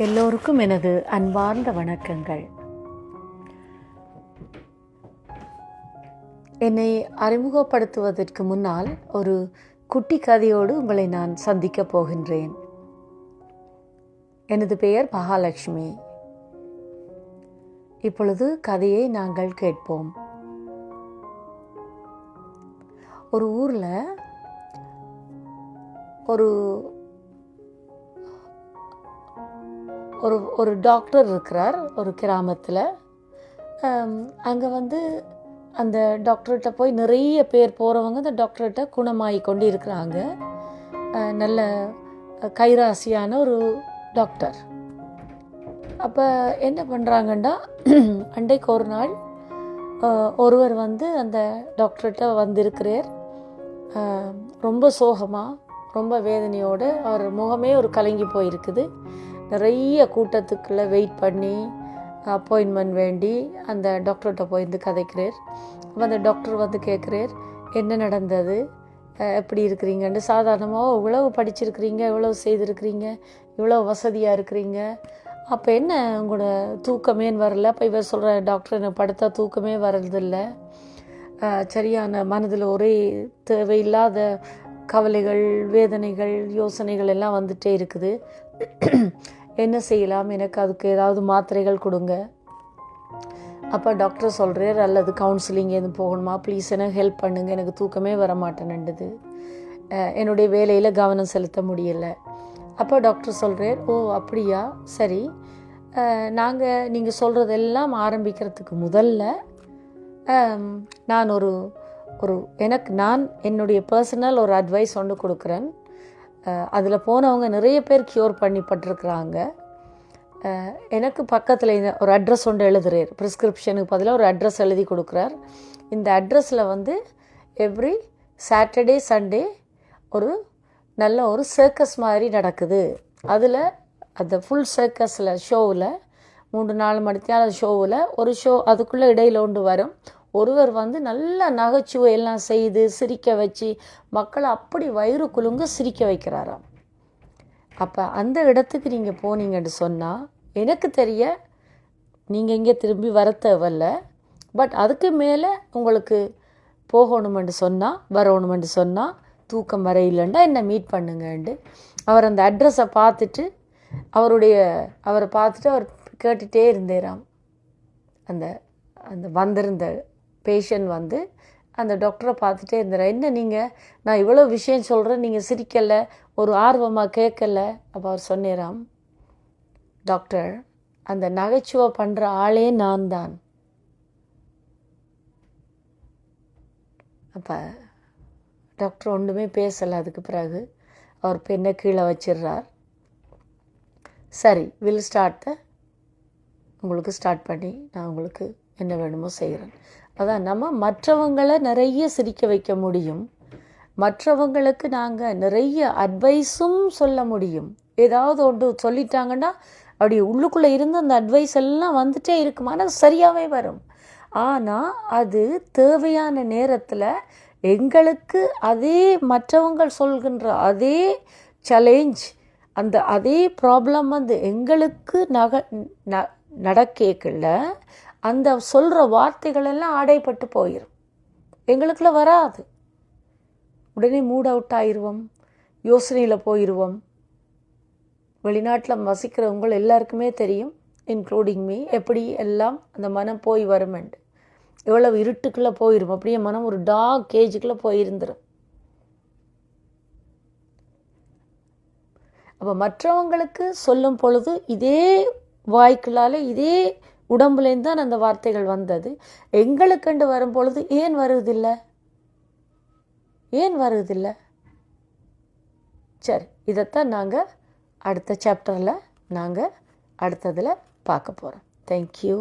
எல்லோருக்கும் எனது அன்பார்ந்த வணக்கங்கள். என்னை அறிமுகப்படுத்துவதற்கு முன்னால் ஒரு குட்டி கதையோடு உங்களை நான் சந்திக்கப் போகின்றேன். எனது பெயர் மகாலட்சுமி. இப்பொழுது கதையை நாங்கள் கேட்போம். ஒரு ஊரில் ஒரு ஒரு ஒரு டாக்டர் இருக்கிறார் ஒரு கிராமத்தில். அங்கே வந்து அந்த டாக்டர்கிட்ட போய் நிறைய பேர் போகிறவங்க அந்த டாக்டர்கிட்ட குணமாகி கொண்டு இருக்கிறாங்க நல்ல கைராசியான ஒரு டாக்டர் அப்போ என்ன பண்ணுறாங்கன்னா அன்றைக்கு ஒரு நாள் ஒருவர் வந்து அந்த டாக்டர்கிட்ட வந்திருக்கிறார். ரொம்ப சோகமாக ரொம்ப வேதனையோடு அவர் முகமே ஒரு கலங்கி போயிருக்குது. நிறைய கூட்டத்துக்குள்ளே வெயிட் பண்ணி அப்பாயின்மெண்ட் வேண்டி அந்த டாக்டர்கிட்ட போய் இருந்து கதைக்கிறார் அப்போ அந்த டாக்டர் வந்து கேட்குறார் என்ன நடந்தது? எப்படி இருக்கிறீங்கன்னு? சாதாரணமாக இவ்வளவு படிச்சிருக்கிறீங்க இவ்வளவு செய்திருக்கிறீங்க இவ்வளோ வசதியாக இருக்கிறீங்க? அப்போ என்ன உங்களோட தூக்கமேன்னு வரல? அப்போ இவர் சொல்கிற டாக்டர் எனக்கு படுத்தா தூக்கமே வர்றதில்லை. சரியான மனதில் ஒரே தேவையில்லாத கவலைகள் வேதனைகள் யோசனைகள் எல்லாம் வந்துட்டே இருக்குது. என்ன செய்யலாம்? எனக்கு அதுக்கு ஏதாவது மாத்திரைகள் கொடுங்க. அப்போ டாக்டர் சொல்கிறார் அல்லது கவுன்சிலிங் எதுவும் போகணுமா? ப்ளீஸ் எனக்கு ஹெல்ப் பண்ணுங்கள் எனக்கு தூக்கமே வர மாட்டேன்னுது என்னுடைய வேலையில் கவனம் செலுத்த முடியலை. அப்போ டாக்டர் சொல்கிறார் ஓ அப்படியா? சரி. நாங்கள் நீங்கள் சொல்கிறதெல்லாம் ஆரம்பிக்கிறதுக்கு முதல்ல நான் ஒரு ஒரு எனக்கு நான் என்னுடைய பர்சனல் ஒரு அட்வைஸ் ஒன்று கொடுக்குறேன். அதில் போனவங்க நிறைய பேர் க்யூர் பண்ணிப்பட்டிருக்கிறாங்க எனக்கு பக்கத்தில் இந்த ஒரு அட்ரஸ் ஒன்று எழுதுறார். ப்ரிஸ்கிரிப்ஷனுக்கு பதிலாக ஒரு அட்ரஸ் எழுதி கொடுக்குறார். இந்த அட்ரஸில் வந்து எவ்ரி சாட்டர்டே சண்டே ஒரு நல்ல ஒரு சர்க்கஸ் மாதிரி நடக்குது. அதில் அந்த ஃபுல் சர்க்கஸில் ஷோவில் மூன்று நாலு மணி நேரம் ஷோவில் ஒரு ஷோ அதுக்குள்ளே இடையில் ஒன்று வரும். ஒருவர் வந்து நல்ல நகைச்சுவை எல்லாம் செய்து சிரிக்க வச்சு மக்களை அப்படி வயிறு குலுங்க சிரிக்க வைக்கிறாராம். அப்போ அந்த இடத்துக்கு நீங்கள் போனீங்கன்னு சொன்னால் எனக்கு தெரிய நீங்கள் இங்கே திரும்பி வர தேவையில்ல. பட் அதுக்கு மேலே உங்களுக்கு போகணுமென்று சொன்னால் வரணுமென்று சொன்னால் தூக்கம் வரையிலண்டா என்னை மீட் பண்ணுங்கண்டு. அவர் அந்த அட்ரஸை பார்த்துட்டு அவருடைய அவரை பார்த்துட்டு அவர் கேட்டுகிட்டே இருந்தேராம். அந்த அந்த வந்திருந்த பேஷண்ட் வந்து அந்த டாக்டரை பார்த்துட்டே இருந்தார். என்ன நீங்கள் நான் இவ்வளோ விஷயம் சொல்கிறேன் நீங்கள் சிரிக்கலை. ஒரு ஆர்வமாக கேட்கல. அப்போ அவர் சொன்னேராம் டாக்டர் அந்த நகைச்சுவை பண்ணுற ஆளே நான் தான். அப்போ டாக்டர் ஒன்றுமே பேசலை. அதுக்கு பிறகு அவர் பெண்ணை கீழே வச்சிடுறார்? சரி வில் ஸ்டார்ட் த உங்களுக்கு ஸ்டார்ட் பண்ணி நான் உங்களுக்கு என்ன வேணுமோ செய்கிறேன் அதான் நம்ம மற்றவங்களை நிறைய சிரிக்க வைக்க முடியும். மற்றவங்களுக்கு நாங்கள் நிறைய அட்வைஸும் சொல்ல முடியும். ஏதாவது ஒன்று சொல்லிட்டாங்கன்னா அப்படி உள்ளுக்குள்ளே இருந்து அந்த அட்வைஸ் எல்லாம் வந்துட்டே இருக்கும். ஆனால் சரியாகவே வரும். ஆனால் அது தேவையான நேரத்தில் எங்களுக்கு அதே மற்றவங்கள் சொல்கின்ற அதே சேலஞ்ச் அந்த அதே ப்ராப்ளம் வந்து எங்களுக்கு நக ந நடக்கல அந்த சொல்கிற வார்த்தைகள் எல்லாம் ஆடைப்பட்டு போயிடும் எங்களுக்குள்ள வராது. உடனே மூட் அவுட் ஆயிடுவோம் யோசனையில் போயிடுவோம் வெளிநாட்டில் வசிக்கிறவங்க எல்லாருக்குமே தெரியும் இன்க்ளூடிங் மீ எப்படி எல்லாம் அந்த மனம் போய் வருமெண்டு எவ்வளவு இருட்டுக்குள்ளே போயிடும் அப்படியே மனம் ஒரு டாக் கேஜுக்குள்ளே போயிருந்துடும் அப்போ மற்றவங்களுக்கு சொல்லும் பொழுது இதே வாய்க்குள்ளால் இதே உடம்புலேருந்து தான் அந்த வார்த்தைகள் வந்தது. எங்களுக்கண்டு வரும் பொழுது ஏன் வருவதில்லை? ஏன் வருவதில்லை? சரி இதைத்தான் நாங்கள் அடுத்த சாப்டரில் நாங்கள் அடுத்ததில் பார்க்க போகிறோம் தேங்க்யூ